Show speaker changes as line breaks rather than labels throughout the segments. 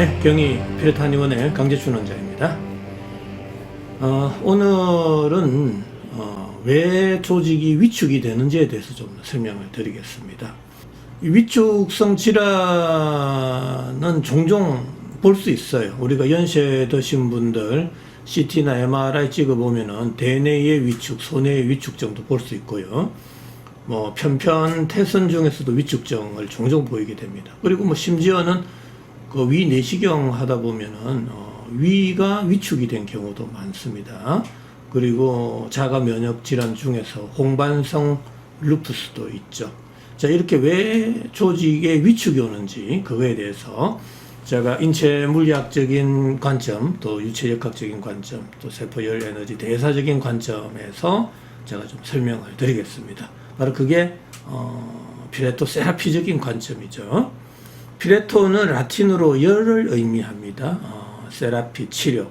네, 경희 피레타니원의 강재춘 원장입니다. 어, 오늘은 어, 왜 조직이 위축이 되는지에 대해서 좀 설명을 드리겠습니다. 이 위축성 질환은 종종 볼 수 있어요. 우리가 연세 드신 분들 CT나 MRI 찍어보면은 대뇌의 위축, 소뇌의 위축 정도 볼 수 있고요. 뭐 편편 태선 중에서도 위축증을 종종 보이게 됩니다. 그리고 뭐 심지어는 그 위 내시경 하다 보면은 어, 위가 위축이 된 경우도 많습니다. 그리고 자가 면역 질환 중에서 홍반성 루푸스도 있죠. 자 이렇게 왜 조직에 위축이 오는지 그거에 대해서 제가 인체 물리학적인 관점, 또 유체역학적인 관점, 또 세포열 에너지 대사적인 관점에서 제가 좀 설명을 드리겠습니다. 바로 그게 어, 피레토 세라피적인 관점이죠. 피레토는 라틴어로 열을 의미합니다. 어, 세라피 치료,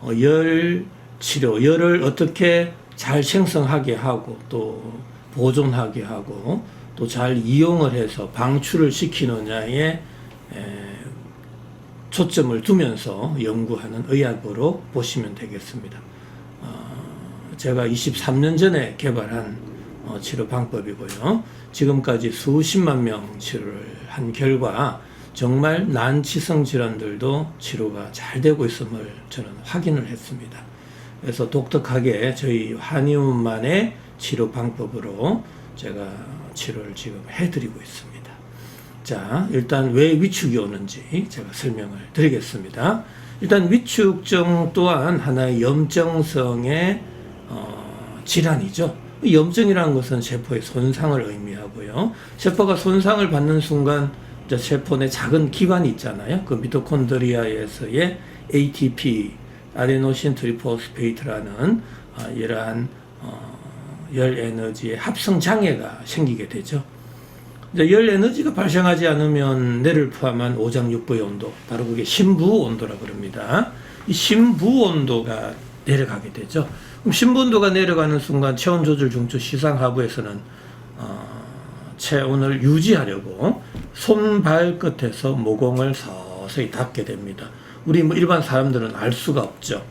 어, 열 치료, 열을 어떻게 잘 생성하게 하고 또 보존하게 하고 또 잘 이용을 해서 방출을 시키느냐에 에, 초점을 두면서 연구하는 의학으로 보시면 되겠습니다. 어, 제가 23년 전에 개발한 어, 치료 방법이고요. 지금까지 수십만 명 치료를 한 결과 정말 난치성 질환들도 치료가 잘 되고 있음을 저는 확인을 했습니다. 그래서 독특하게 저희 한의원만의 치료 방법으로 제가 치료를 지금 해드리고 있습니다. 자, 일단 왜 위축이 오는지 제가 설명을 드리겠습니다. 일단 위축증 또한 하나의 염증성의 어, 질환이죠. 염증이라는 것은 세포의 손상을 의미하고요. 세포가 손상을 받는 순간 세포 내 작은 기관이 있잖아요. 그 미토콘드리아에서의 ATP, 아데노신 트리포스페이트라는 어, 이러한 어, 열 에너지의 합성 장애가 생기게 되죠. 이제 열 에너지가 발생하지 않으면 뇌를 포함한 오장육부의 온도, 바로 그게 심부 온도라 그럽니다. 이 심부 온도가 내려가게 되죠. 그럼 심부 온도가 내려가는 순간 체온 조절 중추 시상 하부에서는 어, 체온을 유지하려고 손발 끝에서 모공을 서서히 닫게 됩니다. 우리 뭐 일반 사람들은 알 수가 없죠.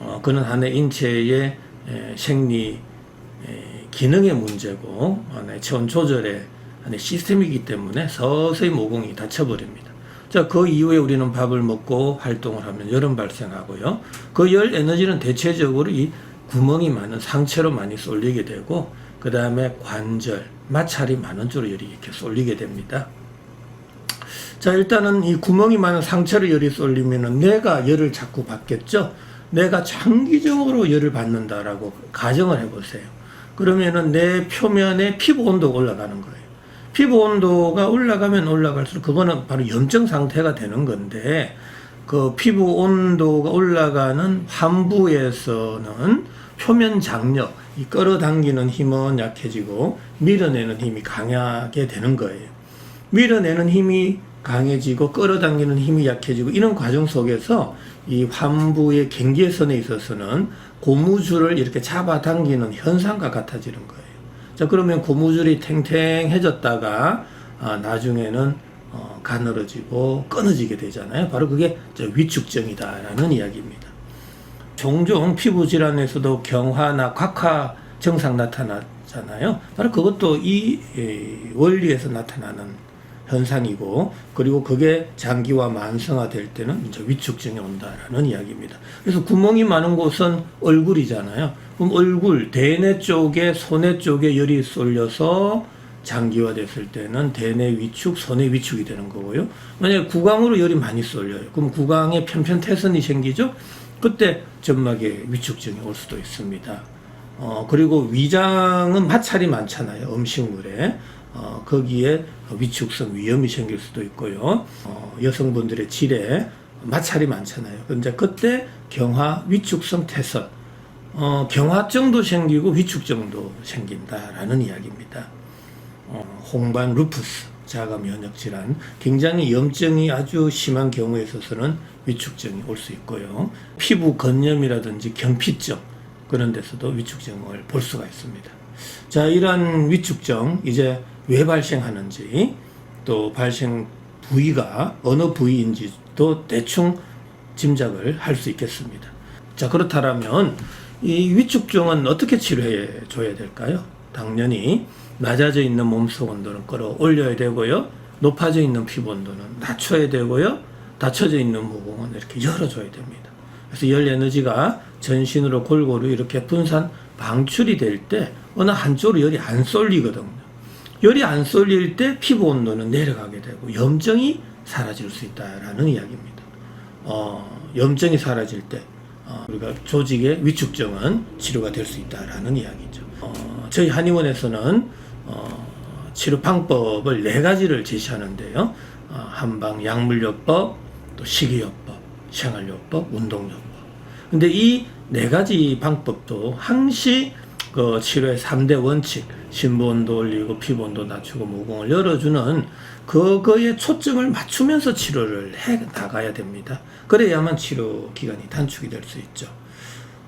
어, 그는 하나의 인체의 에, 생리 에, 기능의 문제고 하나의 체온 조절의 하나의 시스템이기 때문에 서서히 모공이 닫혀버립니다. 자, 그 이후에 우리는 밥을 먹고 활동을 하면 열은 발생하고요. 그 열 에너지는 대체적으로 이 구멍이 많은 상체로 많이 쏠리게 되고, 그 다음에 관절, 마찰이 많은 쪽으로 열이 이렇게 쏠리게 됩니다. 자, 일단은 이 구멍이 많은 상체로 열이 쏠리면은 뇌가 열을 자꾸 받겠죠? 뇌가 장기적으로 열을 받는다라고 가정을 해보세요. 그러면은 뇌 표면에 피부 온도가 올라가는 거예요. 피부 온도가 올라가면 올라갈수록 그거는 바로 염증 상태가 되는 건데 그 피부 온도가 올라가는 환부에서는 표면 장력, 이 끌어당기는 힘은 약해지고 밀어내는 힘이 강하게 되는 거예요. 밀어내는 힘이 강해지고 끌어당기는 힘이 약해지고 이런 과정 속에서 이 환부의 경계선에 있어서는 고무줄을 이렇게 잡아당기는 현상과 같아지는 거예요. 자 그러면 고무줄이 탱탱해졌다가 아, 나중에는 어, 가늘어지고 끊어지게 되잖아요. 바로 그게 저 위축증이다라는 이야기입니다. 종종 피부 질환에서도 경화나 곽화 증상 나타나잖아요. 바로 그것도 이 에, 원리에서 나타나는 현상이고 그리고 그게 장기화 만성화 될 때는 이제 위축증이 온다라는 이야기입니다. 그래서 구멍이 많은 곳은 얼굴이잖아요. 그럼 얼굴 대뇌 쪽에 소뇌 쪽에 열이 쏠려서 장기화 됐을 때는 대뇌 위축, 소뇌 위축이 되는 거고요. 만약에 구강으로 열이 많이 쏠려요. 그럼 구강에 편편 태선이 생기죠. 그때 점막에 위축증이 올 수도 있습니다. 어, 그리고 위장은 마찰이 많잖아요. 음식물에. 어, 거기에 위축성 위염이 생길 수도 있고요. 어, 여성분들의 질에 마찰이 많잖아요. 근데 그때 경화 위축성 태선, 어, 경화증도 생기고 위축증도 생긴다라는 이야기입니다. 어, 홍반 루푸스, 자가 면역 질환, 굉장히 염증이 아주 심한 경우에 있어서는 위축증이 올 수 있고요. 피부 건염이라든지 경피증 그런 데서도 위축증을 볼 수가 있습니다. 자, 이러한 위축증 이제 왜 발생하는지 또 발생 부위가 어느 부위인지 또 대충 짐작을 할 수 있겠습니다. 자, 그렇다면 이 위축증은 어떻게 치료해 줘야 될까요? 당연히 낮아져 있는 몸속 온도는 끌어올려야 되고요. 높아져 있는 피부 온도는 낮춰야 되고요. 닫혀져 있는 모공은 이렇게 열어줘야 됩니다. 그래서 열 에너지가 전신으로 골고루 이렇게 분산 방출이 될 때 어느 한쪽으로 열이 안 쏠리거든요. 열이 안 쏠릴 때 피부 온도는 내려가게 되고 염증이 사라질 수 있다라는 이야기입니다. 어, 염증이 사라질 때 어, 우리가 조직의 위축증은 치료가 될 수 있다라는 이야기죠. 어, 저희 한의원에서는 어, 치료 방법을 네 가지를 제시하는데요. 어, 한방 약물요법, 또 식이요법, 생활요법, 운동요법. 근데 이 네 가지 방법도 항시 그 치료의 3대 원칙, 신부온도 올리고 피부온도 낮추고 모공을 열어주는 그거에 초점을 맞추면서 치료를 해 나가야 됩니다. 그래야만 치료 기간이 단축이 될 수 있죠.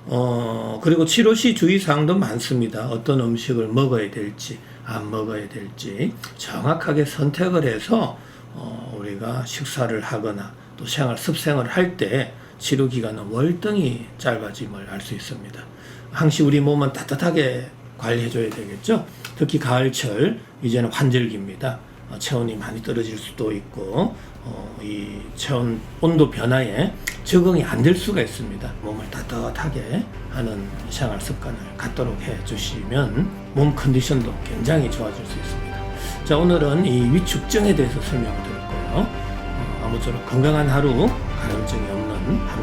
어, 그리고 치료 시 주의사항도 많습니다. 어떤 음식을 먹어야 될지, 안 먹어야 될지 정확하게 선택을 해서 어, 우리가 식사를 하거나 또 생활 습생을 할 때 치료 기간은 월등히 짧아짐을 알 수 있습니다. 항시 우리 몸은 따뜻하게 관리해줘야 되겠죠. 특히 가을철 이제는 환절기입니다. 어, 체온이 많이 떨어질 수도 있고 어, 이 체온 온도 변화에 적응이 안 될 수가 있습니다. 몸을 따뜻하게 하는 생활 습관을 갖도록 해 주시면 몸 컨디션도 굉장히 좋아질 수 있습니다. 자 오늘은 이 위축증에 대해서 설명을 드렸고요. 어, 아무쪼록 건강한 하루, 가려움증이 없는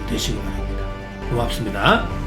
되시기 바랍니다. 고맙습니다.